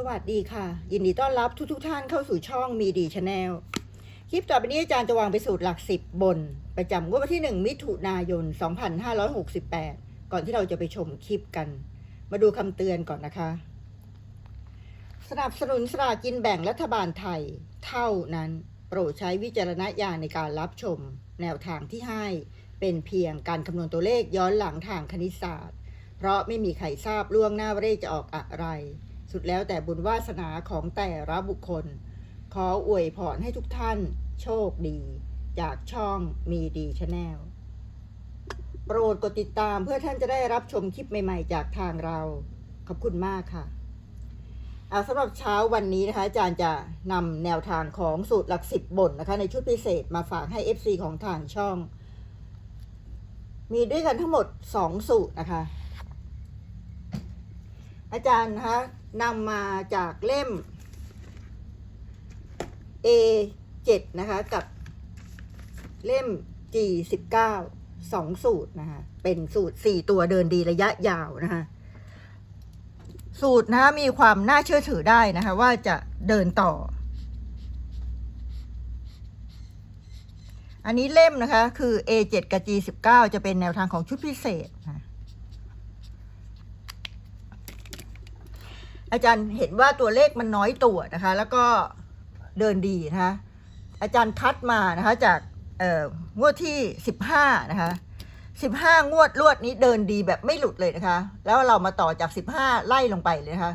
สวัสดีค่ะ ยินดีต้อนรับทุกทท่านเข้าสู่ช่องมีดีชาแนลคลิปต่อไปนี้อาจารย์จะวางไปสูตรหลักสิบบน ประจำงวดวันที่ 1 มิถุนายน 2568 ก่อนที่เราจะไปชมคลิปกัน มาดูคำเตือนก่อนนะคะ สนับสนุนสลากกินแบ่งรัฐบาลไทย เท่านั้น โปรดใช้วิจารณญาณในการรับชม แนวทางที่ให้เป็นเพียงการคำนวณตัวเลขย้อนหลังทางคณิตศาสตร์ เพราะไม่มีใครทราบล่วงหน้าว่าเลขจะออกอะไร สุดแล้วแต่บุญวาสนาของแต่ละบุคคล ขออวยพรให้ทุกท่านโชคดี จากช่องมีดีชาแนลโปรดกดติดตามเพื่อท่านจะได้รับชมคลิปใหม่ๆ จากทางเรา ขอบคุณมากค่ะเอาสำหรับเช้าวันนี้นะคะ อาจารย์จะนำแนวทางของสูตรหลักสิบบนนะคะ ในชุดพิเศษมาฝากให้ FC ของทางช่อง มีด้วยกันทั้งหมด 2 สูตรนะคะ อาจารย์นะคะ นำมาจากเล่ม A7 นะคะ กับเล่ม G19 สองสูตรนะคะ เป็นสูตร4ตัวเดินดีระยะยาวนะคะ สูตรนะคะมีความน่าเชื่อถือได้นะคะ ว่าจะเดินต่อ อันนี้เล่มนะคะ คือ A7 กับ G19 จะเป็นแนวทางของชุดพิเศษนะ อาจารย์เห็นว่าตัวเลขมันน้อยตัวนะคะ แล้วก็เดินดีนะคะอาจารย์คัดมานะคะจากงวดที่สิบห้านะคะสิบห้างวดรวดนี้เดินดีแบบไม่หลุดเลยนะคะ แล้วเรามาต่อจากสิบห้าไล่ลงไปเลยนะคะ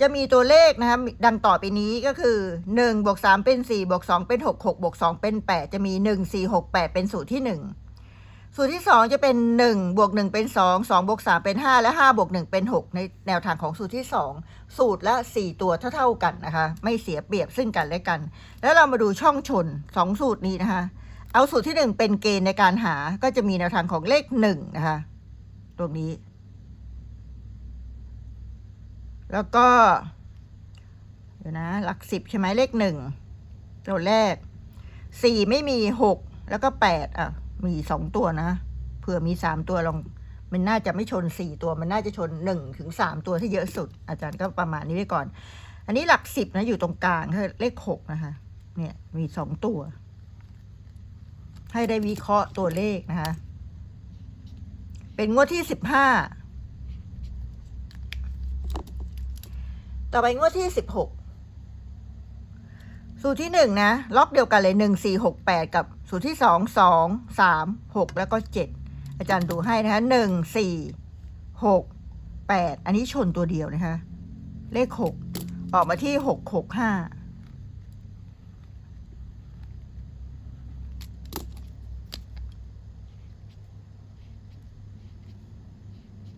จะมีตัวเลขนะคะดังต่อไปนี้ก็คือหนึ่งบวกสามเป็นสี่บวกสองเป็นหกหกบวกสองเป็นแปดจะมีหนึ่งสี่หกแปดเป็นสูตรที่หนึ่ง สูตรที่สองจะเป็นหนึ่งบวกหนึ่งเป็นสองสองบวกสามเป็นห้าและห้าบวกหนึ่งเป็นหกในแนวทางของสูตรที่สองสูตรละสี่ตัวเท่าๆกันนะคะ ไม่เสียเปรียบซึ่งกันและกัน แล้วเรามาดูช่องชนสองสูตรนี้นะคะ เอาสูตรที่หนึ่งเป็นเกณฑ์ในการหาก็จะมีแนวทางของเลขหนึ่งนะคะ ตรงนี้ แล้วก็เดี๋ยวนะ หลักสิบใช่ไหมเลขหนึ่งตัวแรกสี่ไม่มีหกแล้วก็แปดอะ มีสองตัวนะ เผื่อมีสามตัวลอง มันน่าจะไม่ชนสี่ตัว มันน่าจะชนหนึ่งถึงสามตัวที่เยอะสุด อาจารย์ก็ประมาณนี้ไว้ก่อน อันนี้หลักสิบนะอยู่ตรงกลางคือเลขหกนะคะ เนี่ยมีสองตัว ให้ได้วิเคราะห์ตัวเลขนะคะ เป็นงวดที่สิบห้า ต่อไปงวดที่สิบหก สูตรที่หนึ่งนะล็อกเดียวกันเลยหนึ่งสี่หกแปดกับสูตรที่สองสองสามหกแล้วก็เจ็ดอาจารย์ดูให้นะคะหนึ่งสี่หกแปดอันนี้ชนตัวเดียวนะคะ เลขหกออกมาที่หกหกห้า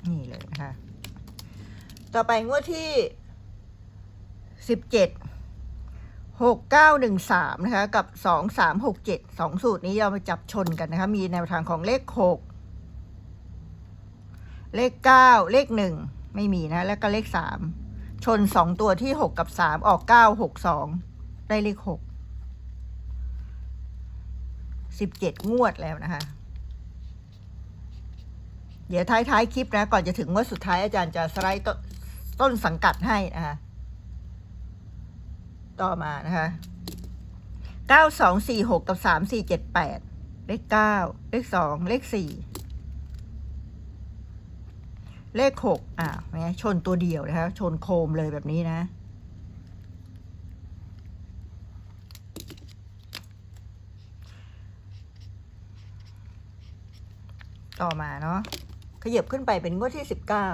นี่เลยนะคะ ต่อไปงวดที่สิบเจ็ด หกเก้าหนึ่งสามนะคะ กับสองสามหกเจ็ดสองสูตรนี้เรามาจับชนกันนะคะ มีแนวทางของเลขหกเลขเก้าเลขหนึ่งไม่มีนะ แล้วก็เลขสามชนสองตัวที่หกกับสามออกเก้าหกสองได้เลขหกสิบเจ็ดงวดแล้วนะคะ เดี๋ยวท้าย ๆ คลิปนะ ก่อนจะถึงงวดสุดท้ายอาจารย์จะสไลด์ต้นสังกัดให้นะคะ ต่อมานะคะเก้าสองสี่หกกับสามสี่เจ็ดแปดเลขเก้าเลขสองเลขสี่เลขหกอะแหมชนตัวเดียวนะคะ ชนโคมเลยแบบนี้นะ ต่อมาเนาะขยับขึ้นไปเป็นงวดที่สิบเก้า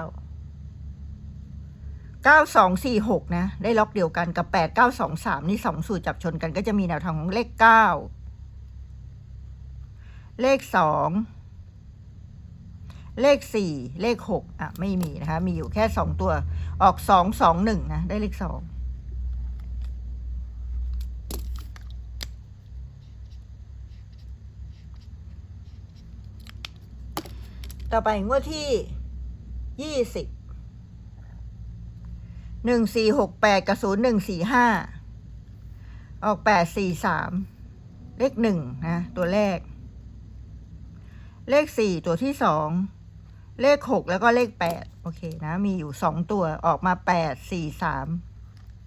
เก้าสองสี่หกนะ ได้ล็อกเดียวกันกับแปดเก้าสองสามนี่สองสูตรจับชนกันก็จะมีแนวทางของเลขเก้าเลขสองเลขสี่เลขหกอะ ไม่มีนะคะ มีอยู่แค่สองตัวออกสองสองหนึ่งนะ ได้เลขสองต่อไปงวดที่ยี่สิบ หนึ่งสี่หกแปดกับศูนย์หนึ่งสี่ห้าออกแปดสี่สามเลขหนึ่งนะ ตัวแรก เลขสี่ตัวที่สองเลขหกแล้วก็เลขแปดโอเคนะ มีอยู่สองตัวออกมาแปดสี่สาม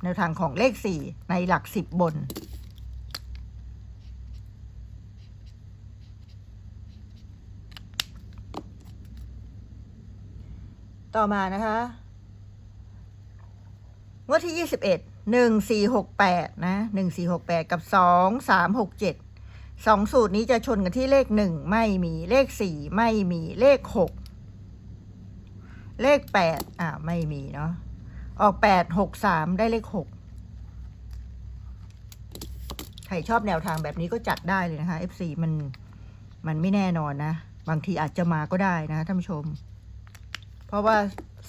แนวทางของเลขสี่ในหลักสิบบน ต่อมานะคะ งวดที่ยี่สิบเอ็ดหนึ่งสี่หกแปดนะหนึ่งสี่หกแปดกับสองสามหกเจ็ดสองสูตรนี้จะชนกันที่เลขหนึ่งไม่มีเลขสี่ไม่มีเลขหกเลขแปดอ่าไม่มีเนาะออกแปดหกสามได้เลขหกใครชอบแนวทางแบบนี้ก็จัดได้เลยนะคะ F4 มันมันไม่แน่นอนนะ บางทีอาจจะมาก็ได้นะท่านผู้ชม เพราะว่า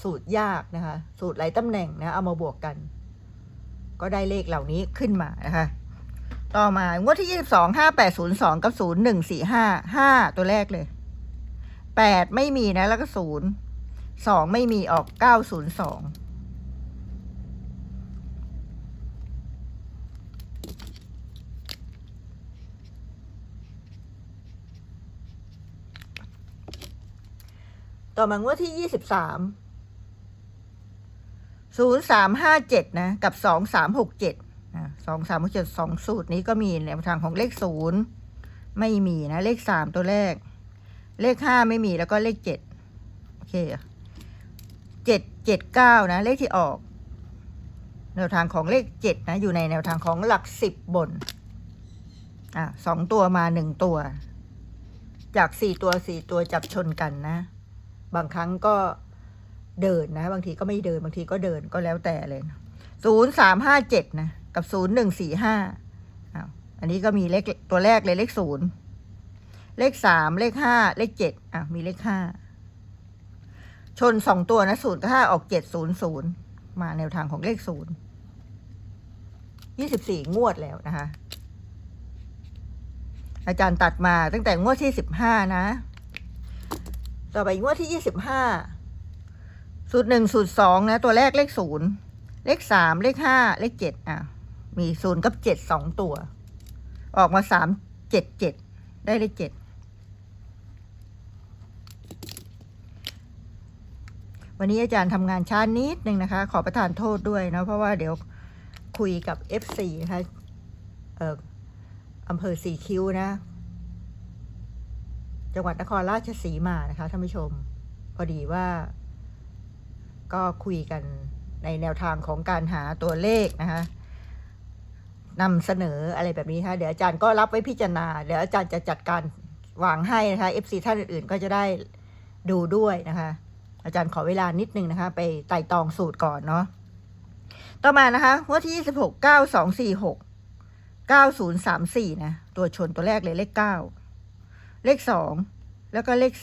สูตรยากนะคะ สูตรหลายตำแหน่งนะเอามาบวกกัน ก็ได้เลขเหล่านี้ขึ้นมานะคะ ต่อมางวดที่ยี่สิบสองห้าแปดศูนย์สองกับศูนย์หนึ่งสี่ห้าห้าตัวแรกเลยแปดไม่มีนะแล้วก็ศูนย์สองไม่มีออกเก้าศูนย์สองต่อมางวดที่ยี่สิบสาม ศูนย์สามห้าเจ็ดนะ กับสองสามหกเจ็ดสองสามหกเจ็ดสองสูตรนี้ก็มีแนวทางของเลขศูนย์ไม่มีนะ เลขสามตัวแรก เลขห้าไม่มีแล้วก็เลขเจ็ดโอเคเจ็ดเจ็ดเก้านะ เลขที่ออก แนวทางของเลขเจ็ดนะ อยู่ในแนวทางของหลักสิบบน อะสองตัวมาหนึ่งตัว จากสี่ตัวสี่ตัวจับชนกันนะ บางครั้งก็ เดินนะ บางทีก็ไม่เดินบางทีก็เดินก็แล้วแต่เลยศูนย์สามห้าเจ็ดนะ กับศูนย์หนึ่งสี่ห้าอันนี้ก็มีเลขตัวแรกเลยเลขศูนย์เลขสามเลขห้าเลขเจ็ดอะมีเลขห้าชนสองตัวนะศูนย์กับห้าออกเจ็ดศูนย์ศูนย์มาแนวทางของเลขศูนย์ยี่สิบสี่งวดแล้วนะคะ อาจารย์ตัดมาตั้งแต่งวดที่สิบห้านะ ต่อไปงวดที่ยี่สิบห้า สูตรหนึ่งสูตรสองนะ ตัวแรกเลขศูนย์เลขสามเลขห้าเลขเจ็ดอะ มีศูนย์กับเจ็ดสองตัว ออกมาสามเจ็ดเจ็ดได้เลขเจ็ดวันนี้อาจารย์ทำงานช้านิดนึงนะคะ ขอประทานโทษด้วยนะ เพราะว่าเดี๋ยวคุยกับ F4 นะคะเอ่ออำเภอสีคิ้วนะ จังหวัดนครราชสีมานะคะท่านผู้ชม พอดีว่า ก็คุยกันในแนวทางของการหาตัวเลขนะคะนำเสนออะไรแบบนี้ค่ะเดี๋ยวอาจารย์ก็รับไว้พิจารณา เดี๋ยวอาจารย์จะจัดการวางให้นะคะ FC ท่านอื่นๆก็จะได้ดูด้วยนะคะ อาจารย์ขอเวลานิดนึงนะคะ ไปไต่ตองสูตรก่อนเนาะต่อมานะคะวันที่26 9246 9034นะ ตัวชนตัวแรกเลยเลข9เลข2แล้วก็เลข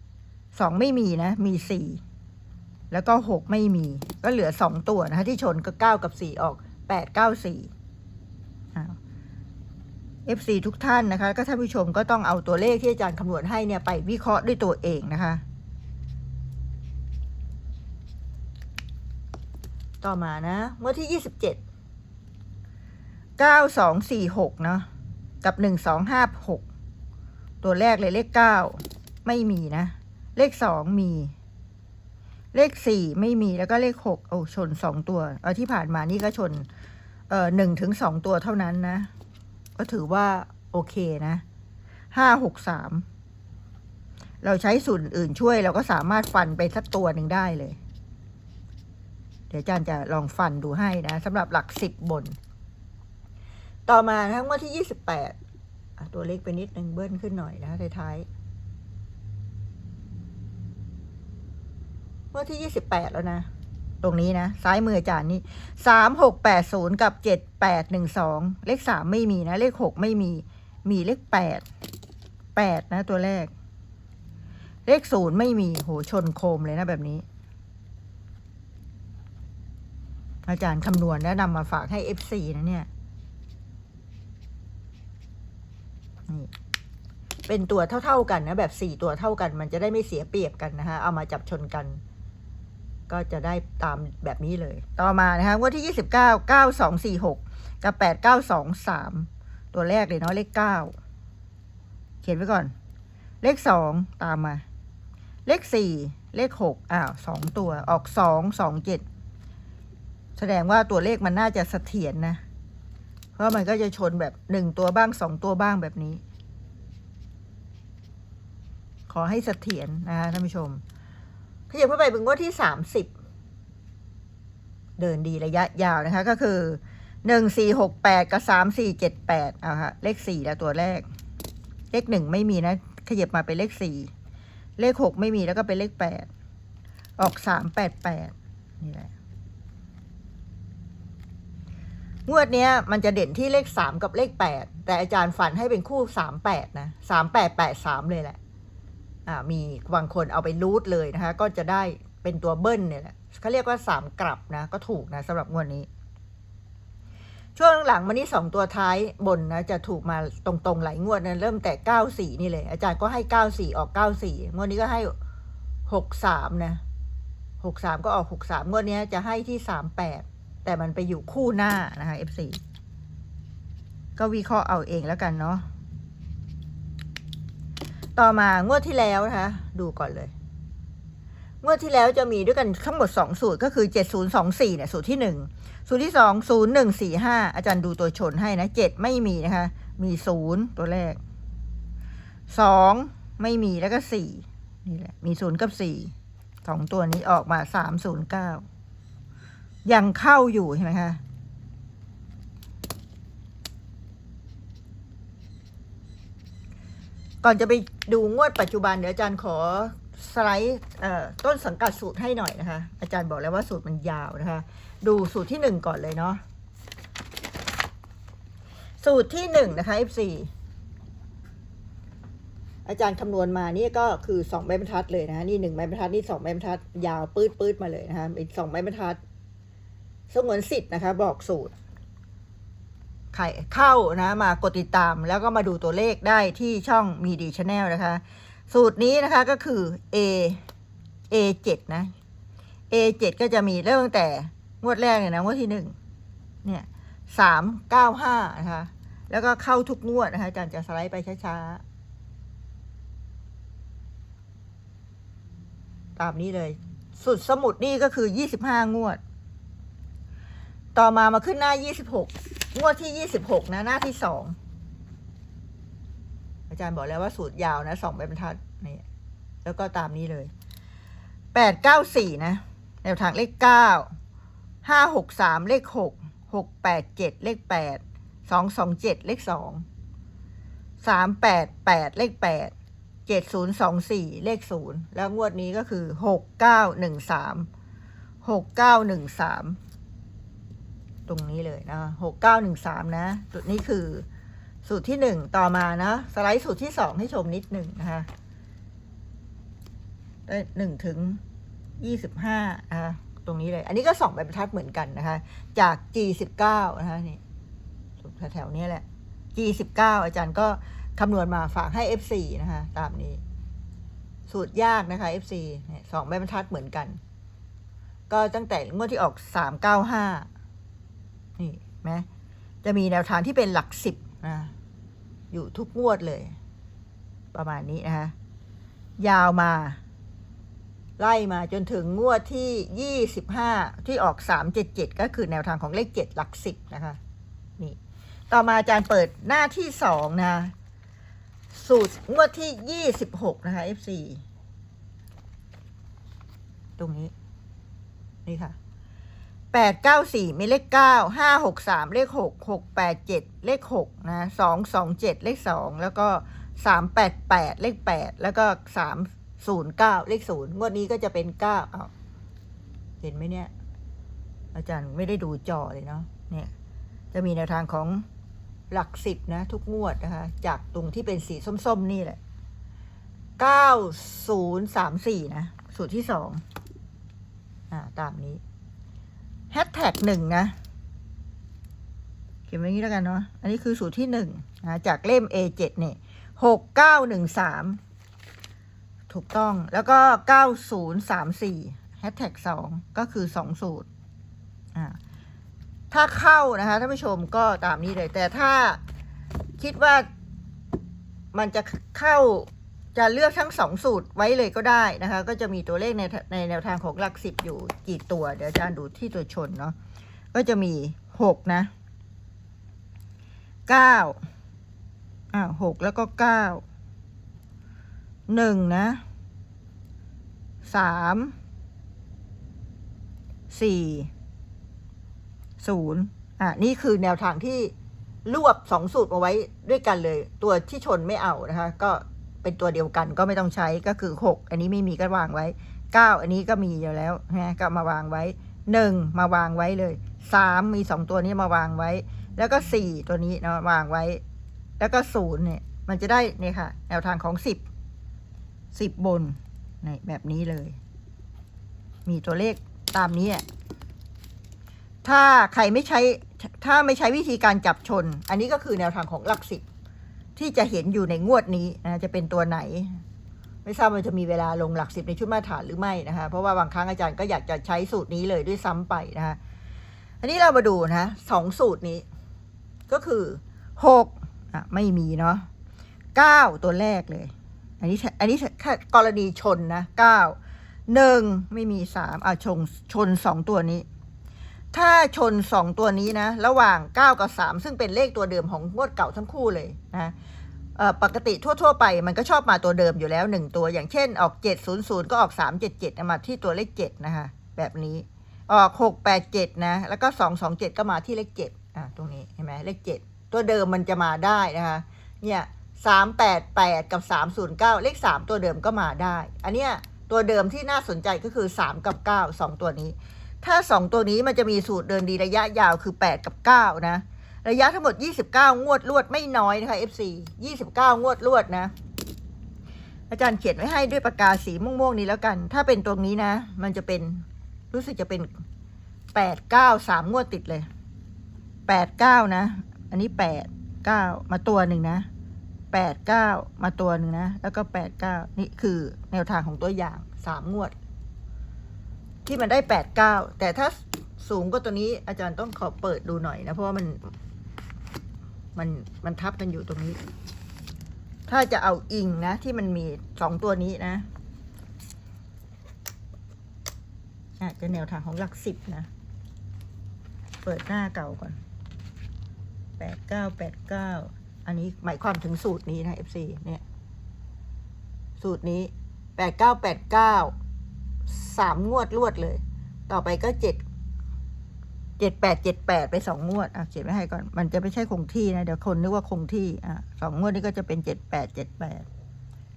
4 2ไม่มีนะ มี4 แล้วก็ 6 ไม่มี ก็เหลือ 2 ตัวนะคะ ที่ชนก็ 9 กับ 4 ออก 8 9 4อ้าว FC ทุกท่านนะคะ ก็ท่านผู้ชมก็ต้องเอาตัวเลขที่อาจารย์คำนวณให้เนี่ย ไปวิเคราะห์ด้วยตัวเองนะคะ ต่อมานะเมื่อที่ยี่สิบเจ็ดเก้าสองสี่หกเนาะกับหนึ่งสองห้าหกตัวแรกเลยเลขเก้าไม่มีนะ เลขสองมี เลขสี่ไม่มีแล้วก็เลขหกโอ้ชนสองตัว เออที่ผ่านมานี่ก็ชน เอ่อหนึ่งถึงสองตัวเท่านั้นนะ ก็ถือว่าโอเคนะห้าหกสามเราใช้ส่วนอื่นช่วย เราก็สามารถฟันไปสักตัวหนึ่งได้เลย เดี๋ยวอาจารย์จะลองฟันดูให้นะสำหรับหลักสิบบน ต่อมาทั้งวันที่ยี่สิบแปดตัวเล็กไปนิดนึงเบิ้ลขึ้นหน่อยนะท้ายๆ เมื่อที่ยี่สิบแปดแล้วนะ ตรงนี้นะ ซ้ายมืออาจารย์นี่สามหกแปดศูนย์กับเจ็ดแปดหนึ่งสองเลขสามไม่มีนะ เลขหกไม่มี มีเลขแปดแปดนะ ตัวแรก เลขศูนย์ไม่มี โหชนโคมเลยนะแบบนี้ อาจารย์คำนวณแล้วนำมาฝากให้ FC นะเนี่ยนี่เป็นตัวเท่า ๆกันนะ แบบสี่ตัวเท่ากัน มันจะได้ไม่เสียเปรียบกันนะคะเอามาจับชนกัน ก็จะได้ตามแบบนี้เลย ต่อมานะคะงวดที่ยี่สิบเก้าเก้าสองสี่หกกับแปดเก้าสองสามตัวแรกเลยเนาะเลขเก้าเขียนไว้ก่อน เลขสองตามมา เลขสี่เลขหกอ้าวสองตัวออกสองสองเจ็ดแสดงว่าตัวเลขมันน่าจะเสถียรนะเพราะมันก็จะชนแบบหนึ่งตัวบ้างสองตัวบ้างแบบนี้ ขอให้เสถียรนะคะท่านผู้ชม ยับเข้าไปเป็นงวดที่สามสิบเดินดีระยะยาวนะคะ ก็คือหนึ่งสี่หกแปดกับสามสี่เจ็ดแปดเอาค่ะเลขสี่แล้วตัวแรก เลขหนึ่งไม่มีนะขยับมาเป็นเลขสี่เลขหกไม่มีแล้วก็เป็นเลขแปดออกสามแปดแปดนี่แหละงวดเนี้ยมันจะเด่นที่เลขสามกับเลขแปดแต่อาจารย์ฝันให้เป็นคู่สามแปดนะสามแปดแปดสามเลยแหละ มีบางคนเอาไปรูทเลยนะคะ ก็จะได้เป็นตัวเบิ้ลเนี่ยแหละเขาเรียกว่าสามกลับนะ ก็ถูกนะสำหรับงวดนี้ ช่วงหลังมานี่สองตัวท้ายบนนะจะถูกมาตรงๆหลายงวดนะเริ่มแต่เก้าสี่นี่เลย อาจารย์ก็ให้เก้าสี่ออกเก้าสี่งวดนี้ก็ให้หกสามนะหกสามก็ออกหกสามงวดนี้จะให้ที่สามแปดแต่มันไปอยู่คู่หน้านะคะ F4 ก็วิเคราะห์เอาเองแล้วกันเนาะ ต่อมางวดที่แล้วนะคะ ดูก่อนเลย งวดที่แล้วจะมีด้วยกันทั้งหมดสองสูตรก็คือเจ็ดศูนย์สองสี่เนี่ยสูตรที่หนึ่งสูตรที่สองศูนย์หนึ่งสี่ห้าอาจารย์ดูตัวชนให้นะเจ็ดไม่มีนะคะ มีศูนย์ตัวแรกสองไม่มีแล้วก็สี่นี่แหละ มีศูนย์กับสี่สองตัวนี้ออกมาสามศูนย์เก้ายังเข้าอยู่ใช่ไหมคะ ก่อนจะไปดูงวดปัจจุบันเดี๋ยวอาจารย์ขอสไลด์ต้นสังกัดสูตรให้หน่อยนะคะ อาจารย์บอกแล้วว่าสูตรมันยาวนะคะ ดูสูตรที่หนึ่งก่อนเลยเนาะสูตรที่หนึ่งนะคะ F4 อาจารย์คำนวณมานี่ก็คือสองใบบรรทัดเลยนะคะนี่หนึ่งใบบรรทัดนี่สองใบบรรทัด ยาวปืดปืดมาเลยนะคะเป็นสองใบบรรทัดสงวนสิทธิ์นะคะ บอกสูตร เข้านะมากดติดตาม แล้วก็มาดูตัวเลขได้ที่ช่องมีดีชาแนลนะคะ สูตรนี้นะคะก็คือ A A 7 นะ A 7 ก็จะมีเริ่มตั้งแต่งวดแรกเนี่ยนะงวดที่หนึ่งเนี่ยสามเก้าห้านะคะแล้วก็เข้าทุกงวดนะคะอาจารย์จะสไลด์ไปช้าๆ ตามนี้เลย สุดสมุดนี่ก็คือยี่สิบห้างวด ต่อมามาขึ้นหน้ายี่สิบหก งวดที่ยี่สิบหกนะหน้าที่สองอาจารย์บอกแล้วว่าสูตรยาวนะสองใบบรรทัดนี่แล้วก็ตามนี้เลยแปดเก้าสี่นะแนวทางเลขเก้าห้าหกสามเลขหกหกแปดเจ็ดเลขแปดสองสองเจ็ดเลขสองสามแปดแปดเลขแปดเจ็ดศูนย์สองสี่เลขศูนย์แล้วงวดนี้ก็คือหกเก้าหนึ่งสามหกเก้าหนึ่งสาม ตรงนี้เลยนะหกเก้าหนึ่งสามนะจุดนี้คือสูตรที่หนึ่งต่อมานะ สไลด์สูตรที่สองให้ชมนิดหนึ่งนะคะได้หนึ่งถึงยี่สิบห้านะคะตรงนี้เลย อันนี้ก็สองใบบรรทัดเหมือนกันนะคะ จาก G สิบเก้านะคะนี่แถวๆนี้แหละ G สิบเก้าอาจารย์ก็คำนวณมาฝากให้ F4 นะคะ ตามนี้ สูตรยากนะคะ F4 สองใบบรรทัดเหมือนกัน ก็ตั้งแต่งวดที่ออกสามเก้าห้า นี่ไหมจะมีแนวทางที่เป็นหลักสิบนะอยู่ทุกงวดเลย ประมาณนี้นะคะยาวมา ไล่มาจนถึงงวดที่ยี่สิบห้าที่ออกสามเจ็ดเจ็ดก็คือแนวทางของเลขเจ็ดหลักสิบนะคะนี่ต่อมาอาจารย์เปิดหน้าที่สองนะ สูตรงวดที่ยี่สิบหกนะคะ F4 ตรงนี้ นี่ค่ะ แปดเก้าสี่มีเลขเก้าห้าหกสามเลขหกหกแปดเจ็ดเลขหกนะสองสองเจ็ดเลขสองแล้วก็สามแปดแปดเลขแปดแล้วก็สามศูนย์เก้าเลขศูนย์งวดนี้ก็จะเป็นเก้าเอาเห็นไหมเนี่ย อาจารย์ไม่ได้ดูจอเลยเนาะเนี่ย จะมีแนวทางของหลักสิบนะ ทุกงวดนะคะ จากตรงที่เป็นสีส้ม ๆ นี่แหละเก้าศูนย์สามสี่นะ สูตรที่สองอ่าตามนี้ แฮชแท็กหนึ่งนะ เขียนไว้อย่างนี้แล้วกันเนาะ อันนี้คือสูตรที่หนึ่งนะจากเล่ม A7 เนี่ยหกเก้าหนึ่งสามถูกต้องแล้วก็เก้าศูนย์สามสี่แฮชแท็กสองก็คือสองสูตรอ่าถ้าเข้านะคะท่านผู้ชมก็ตามนี้เลย แต่ถ้าคิดว่ามันจะเข้า จะเลือกทั้งสองสูตรไว้เลยก็ได้นะคะ ก็จะมีตัวเลขในในแนวทางของหลักสิบอยู่กี่ตัว เดี๋ยวอาจารย์ดูที่ตัวชนเนาะก็จะมีหกนะเก้าอ่าหกแล้วก็เก้าหนึ่งนะสามสี่ศูนย์อะนี่คือแนวทางที่รวบสองสูตรมาไว้ด้วยกันเลย ตัวที่ชนไม่เอานะคะ ก็ เป็นตัวเดียวกันก็ไม่ต้องใช้ก็คือหกอันนี้ไม่มีก็วางไว้เก้าอันนี้ก็มีอยู่แล้วนะก็มาวางไว้หนึ่งมาวางไว้เลยสามมีสองตัวนี้มาวางไว้ แล้วก็สี่ตัวนี้นะวางไว้ แล้วก็ศูนย์เนี่ยมันจะได้เนี่ยค่ะ แนวทางของสิบสิบบนในแบบนี้เลย มีตัวเลขตามนี้อะถ้าใครไม่ใช้ถ้าไม่ใช้วิธีการจับชน อันนี้ก็คือแนวทางของหลักสิบ ที่จะเห็นอยู่ในงวดนี้นะจะเป็นตัวไหน ไม่ทราบมันจะมีเวลาลงหลักสิบในชุดมาตรฐานหรือไม่นะคะเพราะว่าบางครั้งอาจารย์ก็อยากจะใช้สูตรนี้เลยด้วยซ้ำไปนะคะอันนี้เรามาดูนะสองสูตรนี้ ก็คือหกอะไม่มีเนาะเก้าตัวแรกเลย อันนี้อันนี้แค่กรณีชนนะเก้าหนึ่งไม่มีสามอะชนชนสองตัวนี้ ถ้าชนสองตัวนี้นะ ระหว่างเก้ากับสามซึ่งเป็นเลขตัวเดิมของงวดเก่าทั้งคู่เลยนะปกติทั่ว ๆ ไปมันก็ชอบมาตัวเดิมอยู่แล้วหนึ่งตัว อย่างเช่นออกเจ็ดศูนย์ศูนย์ก็ออกสามเจ็ดเจ็ดมาที่ตัวเลขเจ็ดนะคะ แบบนี้ออกหกแปดเจ็ดนะ แล้วก็สองสองเจ็ดก็มาที่เลขเจ็ดอะตรงนี้เห็นไหมเลขเจ็ดตัวเดิมมันจะมาได้นะคะเนี่ยสามแปดแปดกับสามศูนย์เก้าเลขสามตัวเดิมก็มาได้ อันเนี้ยตัวเดิมที่น่าสนใจก็คือสามกับเก้าสองตัวนี้ ถ้าสองตัวนี้มันจะมีสูตรเดินดีระยะยาวคือแปดกับเก้านะ ระยะทั้งหมดยี่สิบเก้างวดลวดไม่น้อยนะคะ FC ยี่สิบเก้างวดลวดนะ อาจารย์เขียนไว้ให้ด้วยปากกาสีม่วงๆนี้แล้วกัน ถ้าเป็นตรงนี้นะ มันจะเป็นรู้สึกจะเป็นแปดเก้าสามงวดติดเลยแปดเก้านะ อันนี้แปดเก้ามาตัวหนึ่งนะแปดเก้ามาตัวหนึ่งนะ แล้วก็แปดเก้านี่คือแนวทางของตัวอย่างสามงวด ที่มันได้แปดเก้าแต่ถ้าสูงก็ตัวนี้อาจารย์ต้องขอเปิดดูหน่อยนะ เพราะว่ามันมันมันทับกันอยู่ตรงนี้ ถ้าจะเอาอิงนะ ที่มันมีสองตัวนี้นะอาจจะแนวทางของหลักสิบนะ เปิดหน้าเก่าก่อนแปดเก้าแปดเก้าอันนี้หมายความถึงสูตรนี้นะ FC เนี่ย สูตรนี้แปดเก้าแปดเก้า สามงวดรวดเลย ต่อไปก็เจ็ดเจ็ดแปดเจ็ดแปดไปสองงวดอะเขียนไว้ให้ก่อน มันจะไม่ใช่คงที่นะ เดี๋ยวคนนึกว่าคงที่อะสองงวดนี้ก็จะเป็นเจ็ดแปดเจ็ดแปด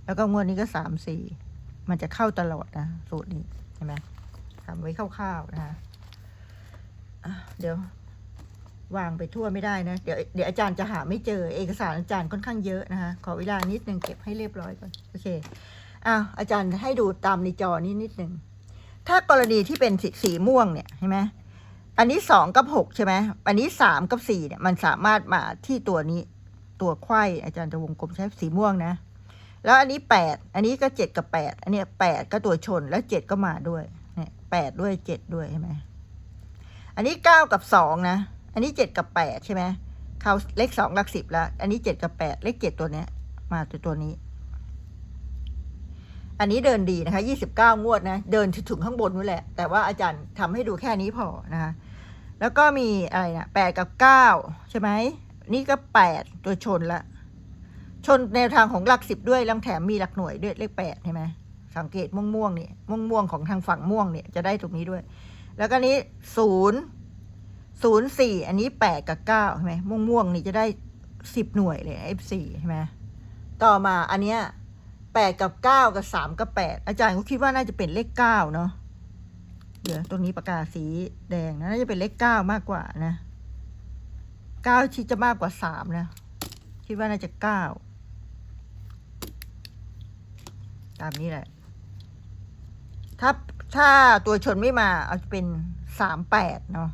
แล้วก็งวดนี้ก็สามสี่มันจะเข้าตลอดนะ สูตรนี้ใช่ไหมทำไว้คร่าวๆนะคะอะเดี๋ยววางไปทั่วไม่ได้นะ เดี๋ยวเดี๋ยวอาจารย์จะหาไม่เจอเอกสารอาจารย์ค่อนข้างเยอะนะคะ ขอเวลานิดนึงเก็บให้เรียบร้อยก่อน โอเค อ้าวอาจารย์ให้ดูตามในจอนี้นิดนึงถ้ากรณีที่เป็นสีสีม่วงเนี่ยใช่ไหมอันนี้สองกับหกใช่ไหมอันนี้สามกับสี่เนี่ยมันสามารถมาที่ตัวนี้ตัวไขว้อาจารย์จะวงกลมใช้สีม่วงนะ แล้วอันนี้แปดอันนี้ก็เจ็ดกับแปดอันนี้แปดก็ตัวชนแล้วเจ็ดก็มาด้วยเนี่ยแปดด้วยเจ็ดด้วยใช่ไหมอันนี้เก้ากับสองนะ อันนี้เจ็ดกับแปดใช่ไหมเขาเลขสองหลักสิบแล้ว อันนี้เจ็ดกับแปดเลขเจ็ดตัวเนี้ย มาตัวตัวนี้ อันนี้เดินดีนะคะยี่สิบเก้างวดนะ เดินถึงข้างบนนู่นแหละ แต่ว่าอาจารย์ทำให้ดูแค่นี้พอนะคะ แล้วก็มีอะไรนะแปดกับเก้าใช่ไหม นี่ก็แปดตัวชนละ ชนแนวทางของหลักสิบด้วยแล้วแถมมีหลักหน่วยด้วยเลขแปดใช่ไหม สังเกตม่วงม่วงๆเนี่ยม่วงม่วงๆของทางฝั่งม่วงเนี่ยจะได้ตรงนี้ด้วย แล้วก็นี้ศูนย์ศูนย์สี่อันนี้แปดกับเก้าใช่ไหมม่วงม่วงๆนี่จะได้สิบหน่วยเลย F สี่ใช่ไหมต่อมาอันเนี้ย แปดกับเก้ากับสามกับแปดอาจารย์ก็คิดว่าน่าจะเป็นเลขเก้าเนาะเดี๋ยวตรงนี้ปากกาสีแดงนะน่าจะเป็นเลขเก้ามากกว่านะเก้าชิดจะมากกว่าสามนะคิดว่าน่าจะเก้าตามนี้แหละ ถ้าถ้าตัวชนไม่มาเอาจะเป็นสามแปดเนาะ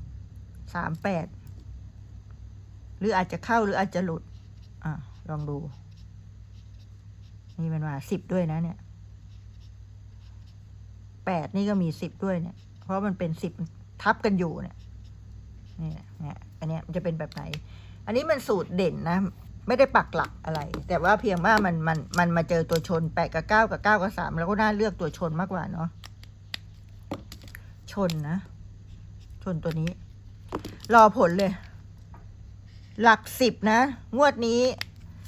สามแปดหรืออาจจะเข้าหรืออาจจะหลุด อะ ลองดู นี่มันมาสิบด้วยนะเนี่ยแปดนี่ก็มีสิบด้วยเนี่ย เพราะมันเป็นสิบทับกันอยู่เนี่ยนี่เนี่ยอันเนี้ยมันจะเป็นแบบไหน อันนี้มันสูตรเด่นนะ ไม่ได้ปักหลักอะไร แต่ว่าเพียงว่ามันมันมันมาเจอตัวชนแปดกับเก้ากับเก้ากับสามแล้วก็น่าเลือกตัวชนมากกว่าเนาะชนนะ ชนตัวนี้ รอผลเลย หลักสิบนะ งวดนี้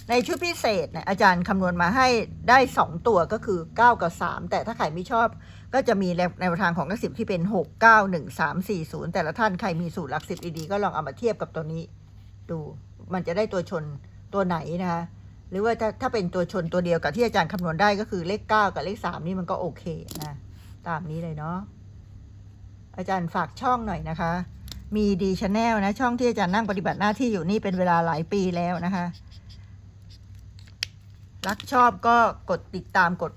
ในชุดพิเศษเนี่ยอาจารย์คำนวณมาให้ได้สองตัวก็คือเก้ากับสามแต่ถ้าใครไม่ชอบ ก็จะมีแนวทางของหลักสิบที่เป็นหกเก้าหนึ่งสามสี่ศูนย์แต่ละท่านใครมีสูตรหลักสิบดีๆก็ลองเอามาเทียบกับตัวนี้ ดูมันจะได้ตัวชนตัวไหนนะคะหรือว่าถ้าถ้าเป็นตัวชนตัวเดียวกับที่อาจารย์คำนวณได้ก็คือเลขเก้ากับเลขสามนี่มันก็โอเคนะตามนี้เลยเนาะอาจารย์ฝากช่องหน่อยนะคะ มีดีชาแนลนะช่องที่อาจารย์นั่งปฏิบัติหน้าที่อยู่นี่เป็นเวลาหลายปีแล้วนะคะ รักชอบก็กดติดตามกด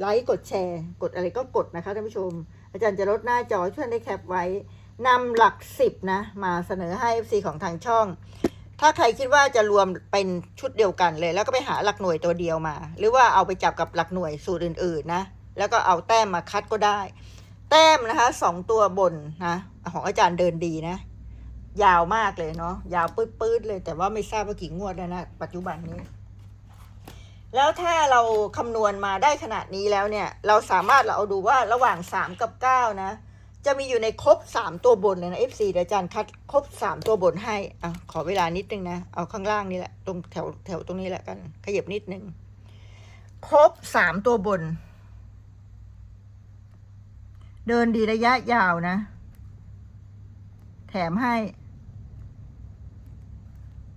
ไลค์กดแชร์ กดอะไรก็กดนะคะท่านผู้ชม อาจารย์จะลดหน้าจอให้เพื่อนได้แคปไว้นำหลักสิบนะ มาเสนอให้ FC ของทางช่อง ถ้าใครคิดว่าจะรวมเป็นชุดเดียวกันเลย แล้วก็ไปหาหลักหน่วยตัวเดียวมา หรือว่าเอาไปจับกับหลักหน่วยสูตรอื่นๆนะ แล้วก็เอาแต้มมาคัดก็ได้ แต้มนะคะสองตัวบนนะของอาจารย์เดินดีนะ ยาวมากเลยเนาะยาวปื๊ดๆเลย แต่ว่าไม่ทราบว่ากี่งวดแล้วนะปัจจุบันนี้ แล้วถ้าเราคำนวณมาได้ขนาดนี้แล้วเนี่ย เราสามารถเราเอาดูว่าระหว่างสามกับเก้านะ จะมีอยู่ในครบสามตัวบนเลยนะ FC เดี๋ยวอาจารย์คัดครบสามตัวบนให้อะขอเวลานิดนึงนะ เอาข้างล่างนี่แหละ ตรงแถวแถวตรงนี้แหละกัน ขยับนิดนึง ครบสามตัวบน เดินดีระยะยาวนะ แถมให้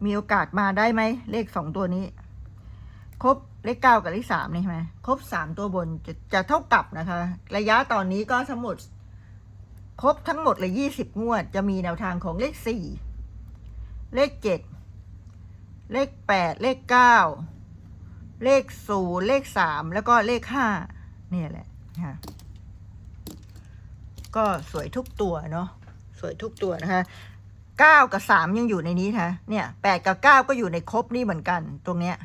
มีโอกาสมาได้ไหมเลขสองตัวนี้ ครบเลขเก้ากับเลขสามนี่ใช่ไหมครบสามตัวบนจะจะเท่ากับนะคะ ระยะตอนนี้ก็ทั้งหมด ครบทั้งหมดเลยยี่สิบงวด จะมีแนวทางของเลขสี่เลขเจ็ดเลขแปดเลขเก้าเลขศูนย์เลขสามแล้วก็เลขห้าเนี่ยแหละค่ะก็สวยทุกตัวเนาะสวยทุกตัวนะคะเก้ากับสามยังอยู่ในนี้นะคะเนี่ยแปดกับเก้าก็อยู่ในครบนี่เหมือนกันตรงเนี้ย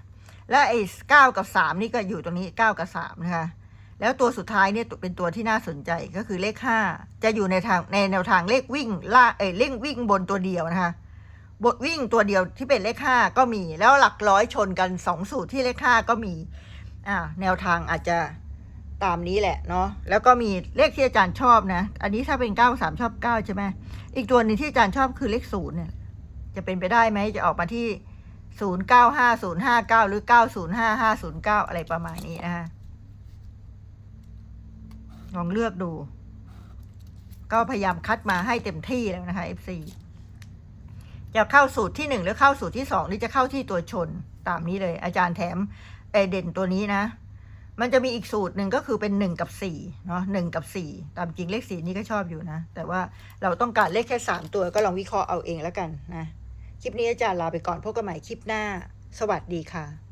และไอ้เก้ากับสามนี่ก็อยู่ตรงนี้เก้ากับสามนะคะแล้วตัวสุดท้ายเนี่ยเป็นตัวที่น่าสนใจก็คือเลขห้าจะอยู่ในทางในแนวทางเลขวิ่งล่าเอ้ยเลขวิ่งบนตัวเดียวนะคะบทวิ่งตัวเดียวที่เป็นเลขห้าก็มี แล้วหลักร้อยชนกันสองสูตรที่เลขห้าก็มีอ่าแนวทางอาจจะตามนี้แหละเนาะแล้วก็มีเลขที่อาจารย์ชอบนะ อันนี้ถ้าเป็นเก้าสามชอบเก้าใช่ไหมอีกตัวหนึงที่อาจารย์ชอบคือเลขศูนย์เนี่ยจะเป็นไปได้ไหมจะออกมาที่ ศูนย์เก้าห้าศูนย์ห้าเก้าหรือเก้าศูนย์ห้าห้าศูนย์เก้าอะไรประมาณนี้นะคะลองเลือกดู ก็พยายามคัดมาให้เต็มที่แล้วนะคะ FC จะเข้าสูตรที่หนึ่งหรือเข้าสูตรที่สองหรือจะเข้าที่ตัวชนตามนี้เลย อาจารย์แถมเออเด่นตัวนี้นะ มันจะมีอีกสูตรหนึ่งก็คือเป็นหนึ่งกับสี่เนาะหนึ่งกับสี่ตามจริงเลขสี่นี่ก็ชอบอยู่นะ แต่ว่าเราต้องการเลขแค่สามตัวก็ลองวิเคราะห์เอาเองแล้วกันนะ คลิปนี้อาจารย์ลาไปก่อนพบกันใหม่คลิปหน้า สวัสดีค่ะ